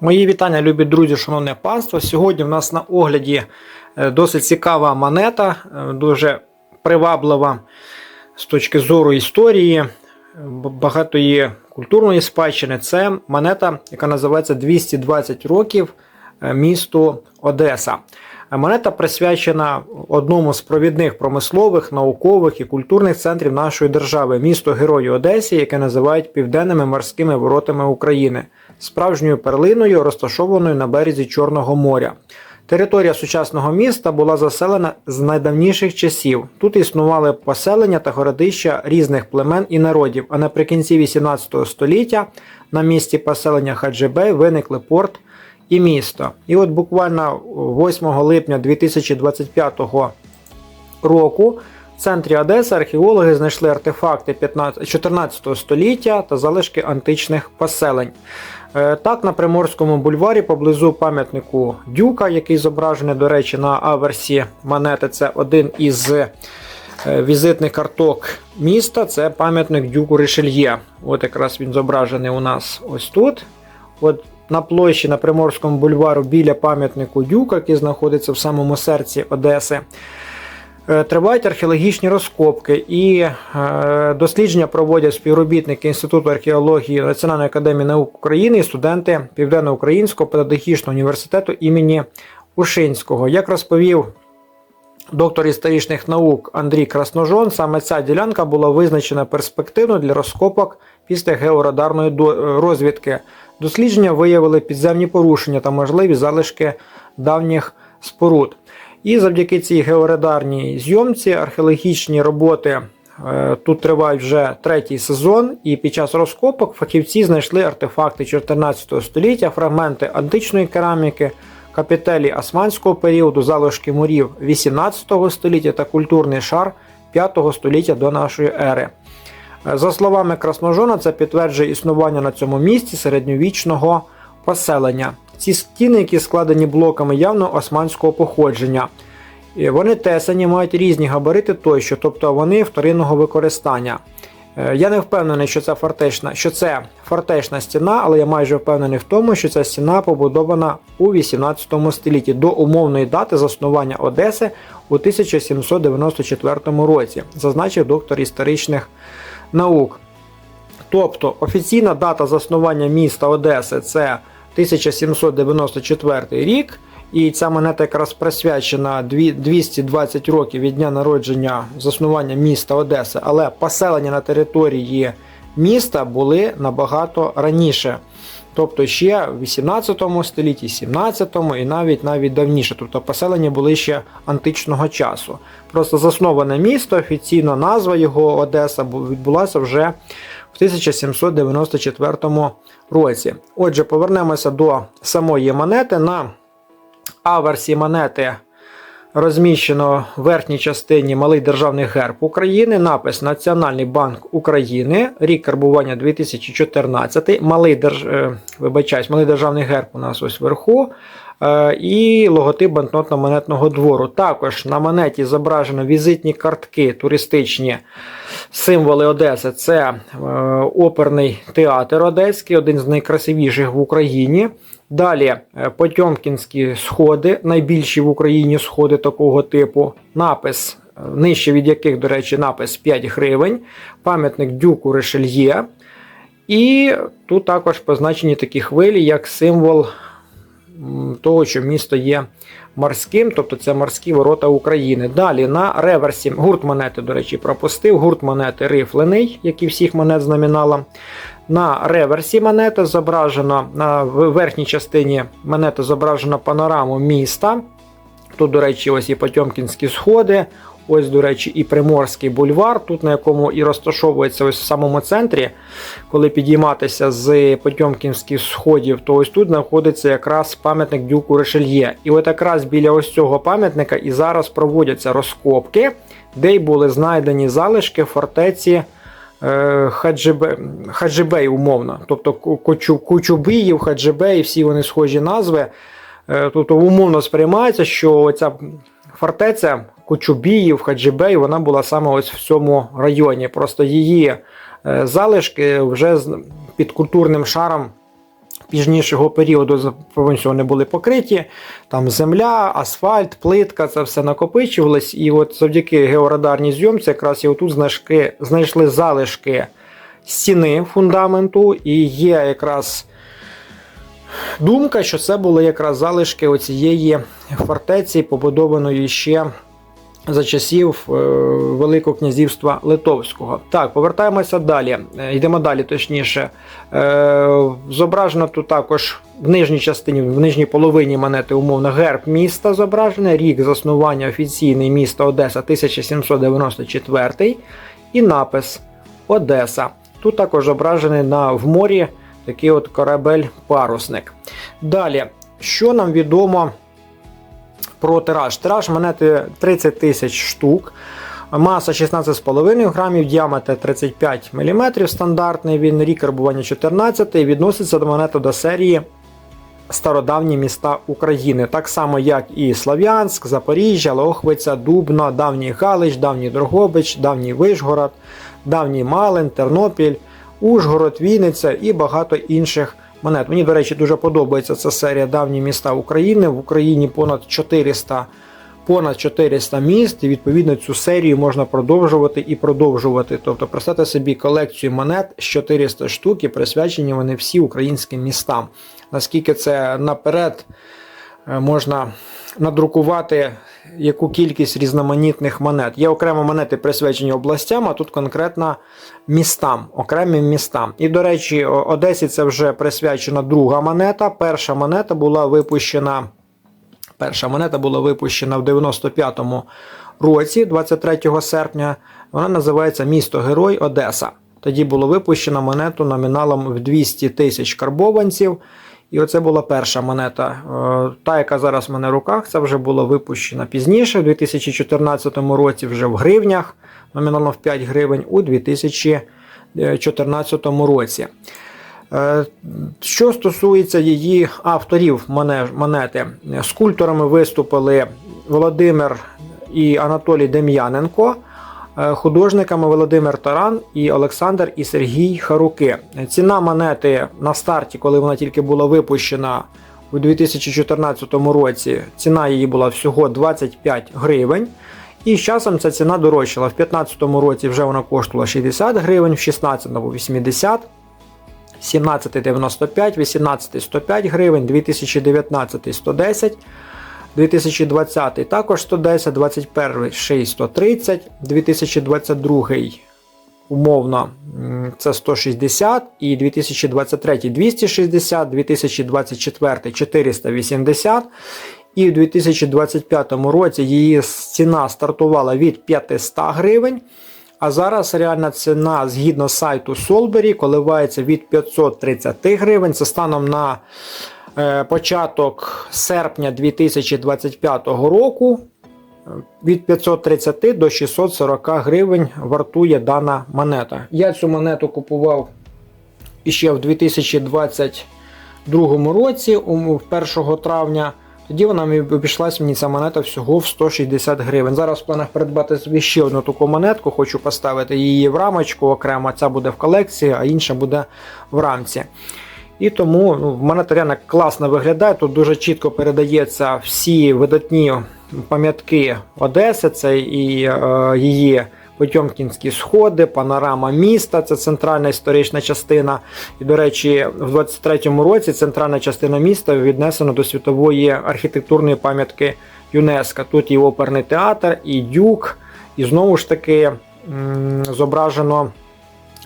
Мої вітання, любі друзі, шановне панство. Сьогодні в нас на огляді е, досить цікава монета, е, дуже приваблива з точки зору історії, е, багатої культурної спадщини. Це монета, яка називається 220 років місту Одеса. Монета присвячена одному з провідних промислових, наукових і культурних центрів нашої держави, місто Герою Одесі, яке називають південними морськими воротами України, справжньою перлиною, розташованою на березі Чорного моря. Територія сучасного міста була заселена з найдавніших часів. Тут існували поселення та городища різних племен і народів. А наприкінці 18 століття на місці поселення Хаджибей виникли порт і місто. І от буквально 8 липня 2025 року в центрі Одеси археологи знайшли артефакти 14 століття та залишки античних поселень. Е, Так, на Приморському бульварі поблизу пам'ятнику Дюка, який зображений, до речі, на аверсі монети, це один із е, візитних карток міста, це пам'ятник Дюку Ришельє. От якраз він зображений у нас ось тут. От на площі на Приморському бульвару біля пам'ятнику Дюка, який знаходиться в самому серці Одеси. Е, Тривають археологічні розкопки і е, дослідження проводять співробітники Інституту археології Національної академії наук України і студенти Південно-Українського педагогічного університету імені Ушинського. Як розповів доктор історичних наук Андрій Красножон, саме ця ділянка була визначена перспективно для розкопок після георадарної е, розвідки. Дослідження виявили підземні порушення та можливі залишки давніх споруд. І завдяки цій георадарній зйомці археологічні роботи е, тут тривають вже третій сезон, і під час розкопок фахівці знайшли артефакти 14 століття, фрагменти античної кераміки, капітелі османського періоду, залишки мурів 18 століття та культурний шар 5 століття до нашої ери. Е, За словами Красножона, це підтверджує існування на цьому місці середньовічного поселення. Ці стіни, які складені блоками явно османського походження. Вони тесані, мають різні габарити тощо, тобто вони вторинного використання. Е, Я не впевнений, що це фортечна, що це фортечна стіна, але я майже впевнений в тому, що ця стіна побудована у 18 столітті до умовної дати заснування Одеси у 1794 році, зазначив доктор історичних наук. Тобто офіційна дата заснування міста Одеси це 1794 рік, і ця монета якраз присвячена 220 років від дня народження заснування міста Одеси, але поселення на території міста були набагато раніше. Тобто ще в 18 столітті, 17 і навіть навіть давніше. Тобто поселення були ще античного часу. Просто засноване місто, офіційна назва його Одеса бу- відбулася вже в 1794 році. Отже, повернемося до самої монети. На аверсі монети розміщено в верхній частині малий державний герб України, напис Національний банк України, рік карбування 2014, малий, держ... е, вибачаюсь, малий державний герб у нас ось вверху. Е, І логотип банкнотно-монетного двору. Також на монеті зображено візитні картки туристичні символи Одеси. Це е, оперний театр Одеський, один з найкрасивіших в Україні. Далі е, Потьомкінські сходи, найбільші в Україні сходи такого типу. Напис, нижче від яких, до речі, напис 5 гривень, пам'ятник Дюку Ришельє. І тут також позначені такі хвилі, як символ того, що місто є морським, тобто це морські ворота України. Далі на реверсі гурт монети, до речі, пропустив. Гурт монети рифлений, як і всіх монет з номіналом. На реверсі монети зображено на верхній частині монети зображено панораму міста. Тут, до речі, ось і Потьомкінські сходи, ось, до речі, і Приморський бульвар, тут на якому і розташовується ось в самому центрі. Коли підійматися з Потьомкінських сходів, то ось тут знаходиться якраз пам'ятник Дюку Ришельє. І от якраз біля ось цього пам'ятника і зараз проводяться розкопки, де й були знайдені залишки фортеці. е, Хаджибе, Хаджибей, умовно, тобто Ку- Кочу, Кучубиїв, Хаджибей, всі вони схожі назви. Е, Тобто умовно сприймається, що ця фортеця Кочубіїв, Хаджибей, вона була саме ось в цьому районі. Просто її е, залишки вже під культурним шаром пізнішого періоду повністю вони були покриті. Там земля, асфальт, плитка, це все накопичувалось. І от завдяки георадарній зйомці якраз і отут знайшки, знайшли залишки стіни фундаменту, і є якраз думка, що це були якраз залишки оцієї фортеці, побудованої ще за часів е, Великого князівства Литовського. Так, повертаємося далі. Е, Йдемо далі, точніше. Е, зображено тут також в нижній частині, в нижній половині монети умовно герб міста зображений, рік заснування офіційний міста Одеса 1794 і напис Одеса. Тут також зображений на в морі такий от корабель-парусник. Далі, що нам відомо про тираж? Тираж монети 30 тисяч штук. Маса 16,5 грамів, діаметр 35 мм стандартний, він рік карбування 14 і відноситься до монети до серії стародавні міста України, так само як і Слов'янськ, Запоріжжя, Лохвиця, Дубно, Давній Галич, Давній Дрогобич, Давній Вишгород, Давній Малин, Тернопіль, Ужгород, Вінниця і багато інших монет. Мені, до речі, дуже подобається ця серія Давні міста України. В Україні понад 400 понад 400 міст, і відповідно цю серію можна продовжувати і продовжувати. Тобто, представте собі колекцію монет з 400 штук, і присвячені вони всі українським містам. Наскільки це наперед е, можна надрукувати яку кількість різноманітних монет. Є окремо монети присвячені областям, а тут конкретно містам, окремим містам. І, до речі, Одесі це вже присвячена друга монета. Перша монета була випущена. Перша монета була випущена в 95-му році, 23 серпня. Вона називається Місто Герой Одеса. Тоді було випущено монету номіналом в 200 тисяч карбованців. І оце була перша монета. Е, Та, яка зараз в мене в руках, це вже була випущена пізніше, в 2014 році, вже в гривнях, номіналом в 5 гривень, у 2014 році. Е, Що стосується її авторів монети, скульпторами виступили Володимир і Анатолій Дем'яненко, художниками Володимир Таран і Олександр і Сергій Харуки. Ціна монети на старті, коли вона тільки була випущена у 2014 році, ціна її була всього 25 гривень. І з часом ця ціна дорожчала. В 2015 році вже вона коштувала 60 гривень, в 2016 80 17 95, 18 105 гривень, 2019 110, 2020 також 110, 21 ще й 130, 2022 умовно це 160 і 2023 260, 2024 480 і в 2025 році її ціна стартувала від 500 гривень. А зараз реальна ціна згідно сайту Solberry коливається від 530 гривень. Це станом на початок серпня 2025 року. е, Від 530 до 640 гривень вартує дана монета. Я цю монету купував іще в 2022 році, 1 травня. Тоді вона мені обійшлась мені ця монета всього в 160 гривень. Зараз в планах придбати ще одну таку монетку, хочу поставити її в рамочку окремо. Ця буде в колекції, а інша буде в рамці. І тому ну, монета реально класно виглядає. Тут дуже чітко передається всі видатні пам'ятки Одеси, це і е, її Потьомкінські сходи, панорама міста, це центральна історична частина. І, до речі, в 23-му році центральна частина міста віднесена до світової архітектурної пам'ятки ЮНЕСКО. Тут і оперний театр, і дюк, і знову ж таки зображено.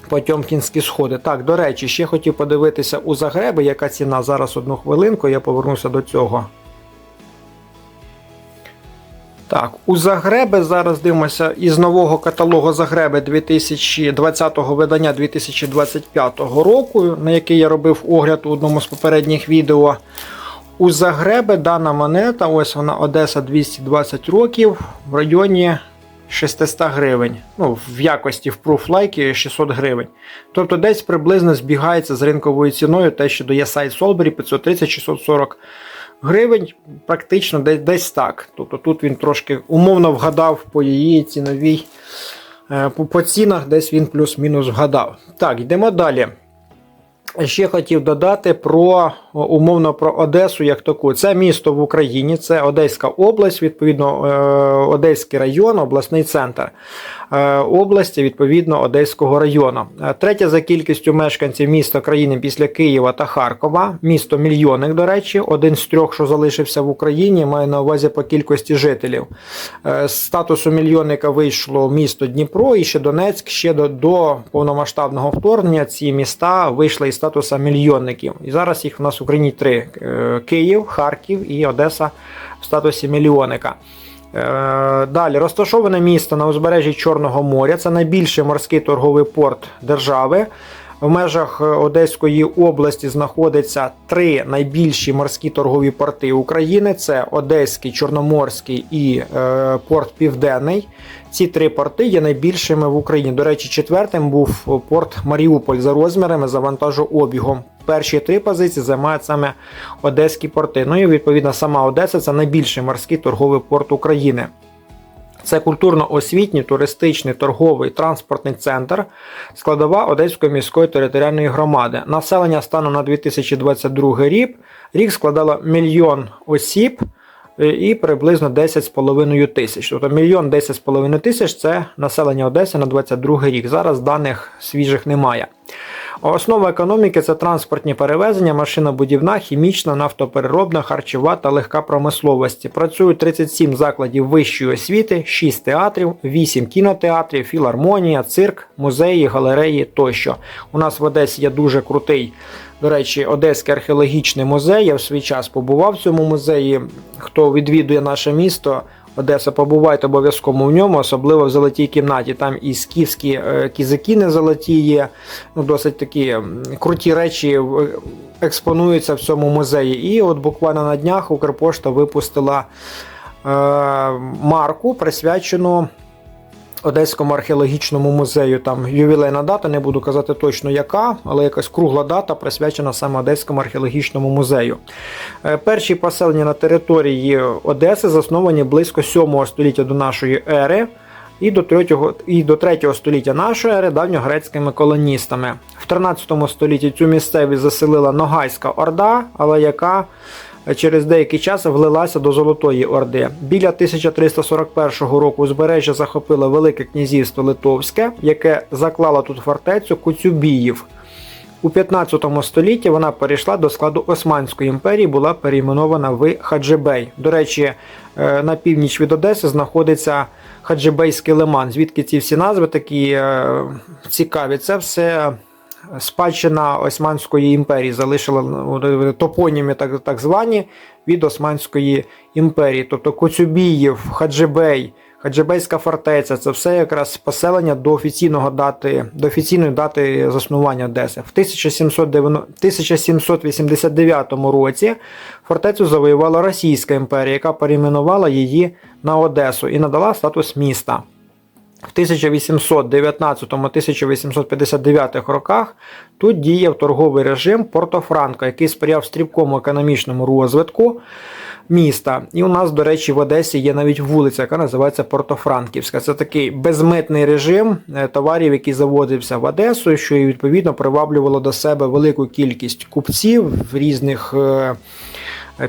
Потьомкінські сходи. Так, до речі, ще хотів подивитися у Загреби, яка ціна. Зараз одну хвилинку, я повернуся до цього. Так, у Загреби зараз дивимося із нового каталогу Загреби 2020 видання 2025 року, на який я робив огляд у одному з попередніх відео. У Загреби дана монета, ось вона Одеса 220 років в районі 600 гривень. Ну, в якості в пруфлайки 600 гривень. Тобто десь приблизно збігається з ринковою ціною те, що дає сайт Solberry 530-640 гривень, практично десь, так. Тобто тут він трошки умовно вгадав по її ціновій. е, по цінах десь він плюс-мінус вгадав. Так, йдемо далі. Ще хотів додати про умовно про Одесу як таку. Це місто в Україні, це Одеська область, відповідно, е, Одеський район, обласний центр е, області, відповідно, Одеського району. Е, Третє за кількістю мешканців міста країни після Києва та Харкова. Місто мільйонник, до речі, один з трьох, що залишився в Україні, має на увазі по кількості жителів. З статусу мільйонника вийшло місто Дніпро і ще Донецьк. Ще до, до повномасштабного вторгнення ці міста вийшли із статуса мільйонників. І зараз їх в нас в Україні три: Е, Київ, Харків і Одеса в статусі мільйонника. Е, Далі розташоване місто на узбережжі Чорного моря. Це найбільший морський торговий порт держави. В межах е, Одеської області знаходяться три найбільші морські торгові порти України: це Одеський, Чорноморський і е, Порт Південний. Ці три порти є найбільшими в Україні. До речі, четвертим був порт Маріуполь за розмірами, за вантажообігом. Перші три позиції займають саме Одеські порти. Ну і відповідно сама Одеса це найбільший морський торговий порт України. Це культурно-освітній, туристичний, торговий, транспортний центр, складова Одеської міської територіальної громади. Населення станом на 2022 рік рік складало мільйон осіб е, і приблизно 10,5 тисяч. Тобто мільйон 10,5 тисяч це населення Одеси на 2022 рік. Зараз даних свіжих немає. Основа економіки це транспортні перевезення, машинобудівна, хімічна, нафтопереробна, харчова та легка промисловості. Працюють 37 закладів вищої освіти, 6 театрів, 8 кінотеатрів, філармонія, цирк, музеї, галереї тощо. У нас в Одесі є дуже крутий. До речі, Одеський археологічний музей. Я в свій час побував в цьому музеї. Хто відвідує наше місто, Одеса, побувайте обов'язково в ньому, особливо в золотій кімнаті. Там і скіфські е, кізаки не золоті є. Ну, досить такі круті речі е, експонуються в цьому музеї. І от буквально на днях Укрпошта випустила е, марку, присвячену. Одеському археологічному музею там ювілейна дата, не буду казати точно яка, але якась кругла дата присвячена саме Одеському археологічному музею. Е, Перші поселення на території Одеси засновані близько 7 століття до нашої ери. І до 3, і до 3 століття нашої ери давньогрецькими колоністами. В 13 столітті цю місцевість заселила Ногайська Орда, але яка через деякий час влилася до Золотої Орди. Біля 1341 року узбережжя захопило Велике князівство Литовське, яке заклало тут фортецю Куцюбіїв. У 15 столітті вона перейшла до складу Османської імперії, була перейменована в Хаджибей. До речі, е, на північ від Одеси знаходиться Хаджибейський лиман. Звідки ці всі назви такі е, цікаві? Це все спадщина Османської імперії залишила ну, топоніми, так, так звані від Османської імперії. Тобто Коцюбіїв, Хаджибей. Хаджибейська фортеця це все якраз поселення до офіційного дати, до офіційної дати заснування Одеси. В 1789 році фортецю завоювала Російська імперія, яка перейменувала її на Одесу і надала статус міста. В 1819-1859 роках тут діяв торговий режим Порто-Франко, який сприяв стрібкому економічному розвитку міста. І у нас, до речі, в Одесі є навіть вулиця, яка називається Портофранківська. Це такий безмитний режим е, товарів, який заводився в Одесу, що і відповідно приваблювало до себе велику кількість купців різних е,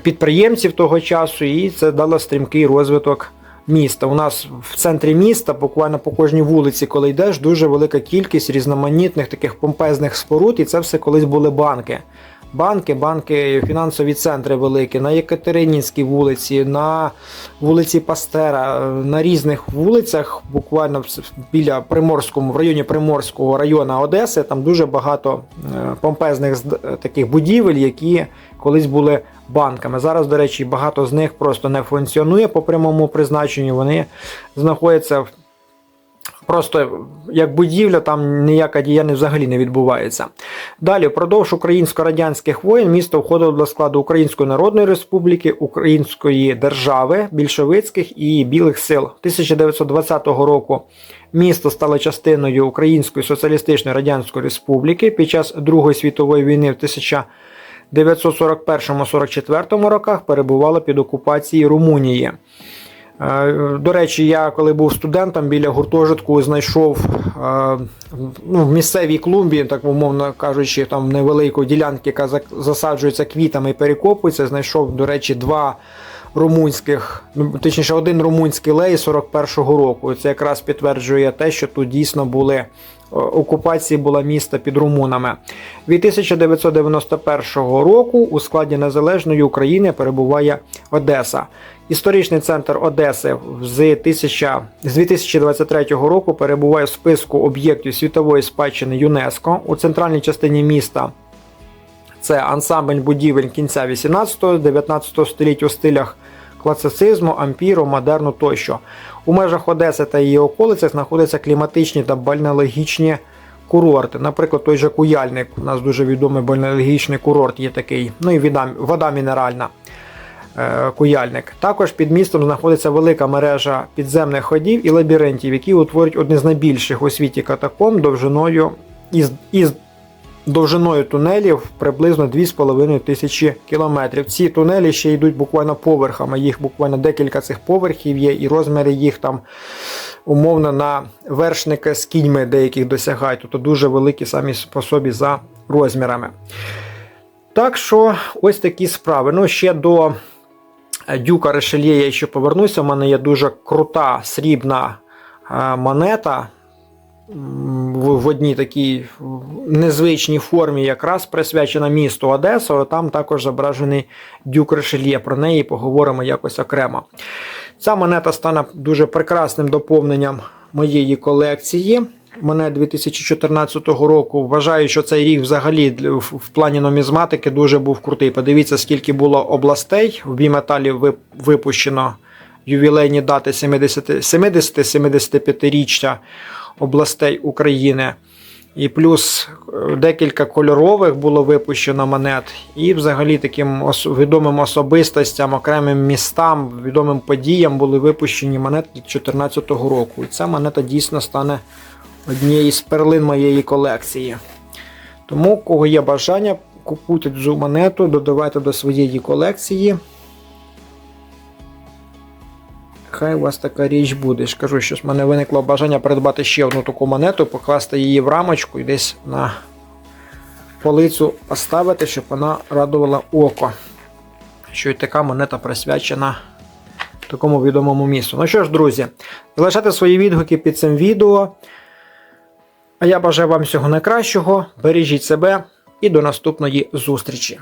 підприємців того часу, і це дало стрімкий розвиток. Міста. У нас в центрі міста, буквально по кожній вулиці, коли йдеш, дуже велика кількість різноманітних таких помпезних споруд, і це все колись були банки банки, банки, фінансові центри великі, на Єкатеринінській вулиці, на вулиці Пастера, на різних вулицях, буквально біля Приморському, в районі Приморського району Одеси, там дуже багато е, помпезних таких будівель, які колись були банками. Зараз, до речі, багато з них просто не функціонує по прямому призначенню. Вони знаходяться в Просто як будівля, там ніяка діяльність взагалі не відбувається. Далі, впродовж українсько-радянських воєн місто входило до складу Української Народної Республіки, Української держави, більшовицьких і білих сил. 1920 року місто стало частиною Української Соціалістичної Радянської Республіки під час Другої світової війни в 1941-44 роках перебувало під окупацією Румунії. Е, До речі, я коли був студентом біля гуртожитку, знайшов е, ну, в місцевій клумбі, так умовно кажучи, там невеликої ділянки, яка засаджується квітами і перекопується. Знайшов, до речі, два румунських, ну, точніше, один румунський лей 41-го року. Це якраз підтверджує те, що тут дійсно були окупації була міста під румунами. Від 1991 року у складі Незалежної України перебуває Одеса. Історичний центр Одеси з 2023 року перебуває в списку об'єктів світової спадщини ЮНЕСКО у центральній частині міста. Це ансамбль будівель кінця 18-19 століть у стилях класицизму, ампіру, модерну тощо. У межах Одеси та її околицях знаходяться кліматичні та бальнеологічні курорти. Наприклад, той же Куяльник, у нас дуже відомий бальнеологічний курорт є такий, ну і вода, вода мінеральна. е, Куяльник. Також під містом знаходиться велика мережа підземних ходів і лабіринтів, які утворюють одне з найбільших у світі катакомб довжиною із, із довжиною тунелів приблизно 2,5 тисячі кілометрів. Ці тунелі ще йдуть буквально поверхами, їх буквально декілька цих поверхів є, і розміри їх там умовно на вершника з кіньми деяких досягають, тобто дуже великі самі по собі за розмірами. Так що ось такі справи. Ну, ще до е, Дюка Решельє я ще повернуся. У мене є дуже крута срібна е, монета в, одній такій незвичній формі, якраз присвячена місту Одесу. Там також зображений Дюк Решельє. Про неї поговоримо якось окремо. Ця монета стане дуже прекрасним доповненням моєї колекції. Мене 2014 року вважаю, що цей рік взагалі в плані нумізматики дуже був крутий. Подивіться, скільки було областей. В біметалі ви- випущено ювілейні дати 70-75-річчя областей України. І плюс е, декілька кольорових було випущено монет, і взагалі таким відомим особистостям, окремим містам, відомим подіям були випущені монети 2014 року. І ця монета дійсно стане однією з перлин моєї колекції. Тому, кого є бажання, купуйте цю монету, додавайте до своєї колекції. Хай у вас така річ буде. ж Кажу, що в мене виникло бажання придбати ще одну таку монету, покласти її в рамочку і десь на полицю поставити, щоб вона радувала око. Що і така монета присвячена такому відомому місту. Ну що ж, друзі, залишайте свої відгуки під цим відео. А я бажаю вам всього найкращого. Бережіть себе і до наступної зустрічі!